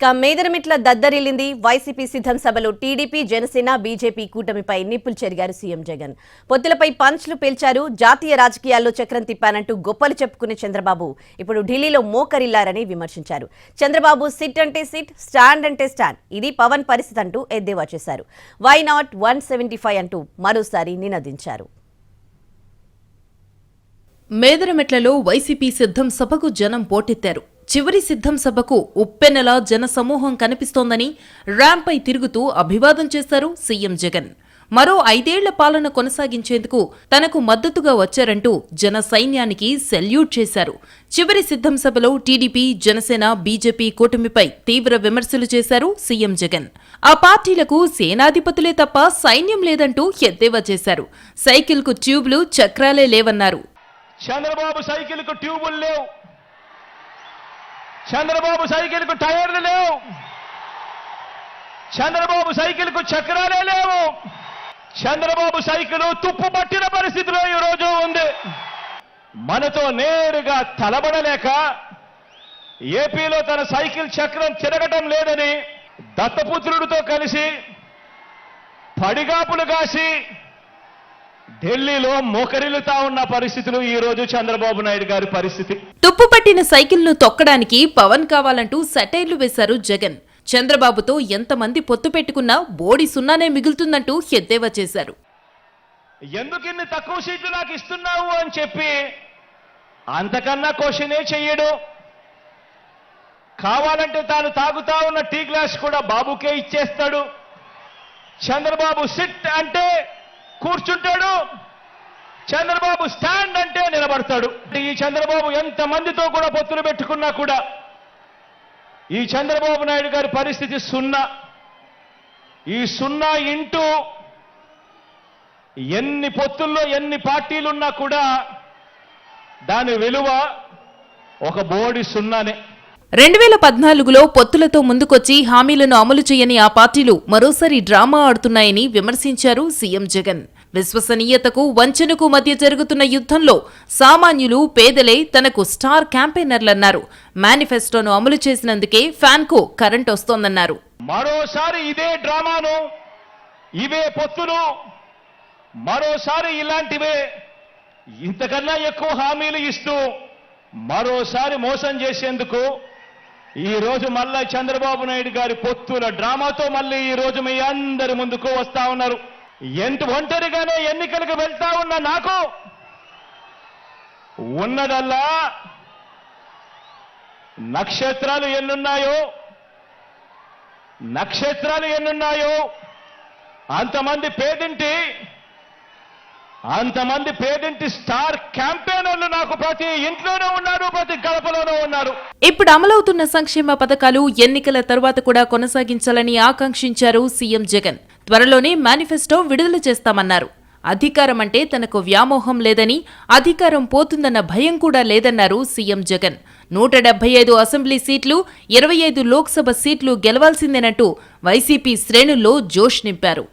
ఇక మేదరమిట్ల దద్దరిల్లింది వైసీపీ సిద్ధం సభలో టీడీపీ జనసేన బీజేపీ కూటమిపై నిప్పులు చెరిగారు సీఎం జగన్. పొత్తులపై పంచ్లు పేల్చారు జాతీయ రాజకీయాల్లో చక్రం తిప్పానంటూ గొప్పలు చెప్పుకునే చంద్రబాబు ఇప్పుడు ఢిల్లీలో మోకరిల్లారని విమర్శించారు. చంద్రబాబు సిట్ అంటే సిట్ స్టాండ్ అంటే స్టాండ్ ఇది పవన్ పరిస్థితి అంటూ ఎద్దేవా చేశారు. Why not one seventy five అంటూ మరోసారి నినదించారు. మేదరమెట్లలో వైసీపీ సిద్ధం సభకు జనం పోటెత్తారు. చివరి సిద్ధం సభకు ఉప్పెనలా జనసమూహం కనిపిస్తోందని ర్యాంపై తిరుగుతూ అభివాదం చేశారు సీఎం జగన్. మరో ఐదేళ్ళ పాలన కొనసాగించేందుకు తనకు మద్దతుగా వచ్చారంటూ జన సైన్యానికి సెల్యూట్ చేశారు. చివరి సిద్ధం సభలో టీడీపీ జనసేన బీజేపీ కూటమిపై తీవ్ర విమర్శలు చేశారు సీఎం జగన్. ఆ పార్టీలకు సేనాధిపతులే తప్ప సైన్యం లేదంటూ ఎద్దేవా చేశారు. సైకిల్కు ట్యూబ్లు చక్రాలే లేవన్నారు. చంద్రబాబు సైకిల్కు ట్యూబులు లేవు. చంద్రబాబు సైకిల్కు టైర్లు లేవు. చంద్రబాబు సైకిల్కు చక్రాలే లేవు. చంద్రబాబు సైకిల్ తుప్పు పట్టిన పరిస్థితిలో ఈ రోజు ఉంది. మనతో నేరుగా తలబడలేక ఏపీలో తన సైకిల్ చక్రం తిరగటం లేదని దత్తపుత్రుడితో కలిసి పడిగాపులు కాసి ఢిల్లీలో మోకరిల్లుతా ఉన్న పరిస్థితులు ఈ రోజు చంద్రబాబు నాయుడు గారి పరిస్థితి. తుప్పుపట్టిన సైకిల్ను తొక్కడానికి పవన్ కావాలంటూ సెటైర్లు వేశారు జగన్. చంద్రబాబుతో ఎంతమంది పొత్తు పెట్టుకున్నా బోడి సున్నానే మిగులుతుందంటూ ఎద్దేవా చేశారు. ఎందుకిన్ని తక్కువ సీట్లు నాకు ఇస్తున్నావు అని చెప్పి అంతకన్నా క్వశ్చనే చెయ్యడు. కావాలంటే తాను తాగుతా ఉన్న టీ గ్లాస్ కూడా బాబుకే ఇచ్చేస్తాడు. చంద్రబాబు సిట్ అంటే కూర్చుంటాడు. చంద్రబాబు స్టాండ్ అంటే చేస్తాడు ఈ చంద్రబాబు ఎంత మందితో కూడా పొత్తులు పెట్టుకున్నా కూడా ఈ చంద్రబాబు నాయుడు గారి పరిస్థితి సున్నా. ఈ సున్నా ఇంటూ ఎన్ని పొత్తుల్లో ఎన్ని పార్టీలున్నా కూడా దాని విలువ ఒక బోడి సున్నానే. రెండు వేల పద్నాలుగులో పొత్తులతో ముందుకొచ్చి హామీలను అమలు చేయని ఆ పార్టీలు మరోసారి డ్రామా ఆడుతున్నాయని విమర్శించారు సీఎం జగన్. విశ్వసనీయతకు వంచనకు మధ్య జరుగుతున్న యుద్ధంలో సామాన్యులు పేదలే తనకు స్టార్ క్యాంపెయినర్లన్నారు. మేనిఫెస్టోను అమలు చేసినందుకే ఫ్యాన్కు కరెంట్ వస్తోందన్నారు. మరోసారి ఇదే డ్రామాను ఇవే పొత్తును మరోసారి ఇలాంటివే ఇంతకన్నా ఎక్కువ హామీలు ఇస్తూ మరోసారి మోసం చేసేందుకు ఈ రోజు మళ్ళా చంద్రబాబు నాయుడు గారి పొత్తుల డ్రామాతో మళ్ళీ ఈ రోజు మీ అందరి ముందుకు వస్తా ఉన్నారు. ఎంత ఒంటరిగానే ఎన్నికలకు వెళ్తా ఉన్న నాకు ఉన్నదల్లా నక్షత్రాలు ఎన్నున్నాయో నక్షత్రాలు ఎన్నున్నాయో అంతమంది పేదింటి అంతమంది పేదింటి స్టార్ క్యాంపెయినర్లు నాకు ప్రతి ఇంట్లోనే ఉన్నారు ప్రతి గడపలోనూ ఉన్నారు. ఇప్పుడు అమలవుతున్న సంక్షేమ పథకాలు ఎన్నికల తర్వాత కూడా కొనసాగించాలని ఆకాంక్షించారు సీఎం జగన్. త్వరలోనే మేనిఫెస్టో విడుదల చేస్తామన్నారు. అధికారం అంటే తనకు వ్యామోహం లేదని అధికారం పోతుందన్న భయం కూడా లేదన్నారు సీఎం జగన్. నూట డెబ్బై ఐదు అసెంబ్లీ సీట్లు ఇరవై ఐదు లోక్సభ సీట్లు గెలవాల్సిందేనంటూ వైసీపీ శ్రేణుల్లో జోష్ నింపారు.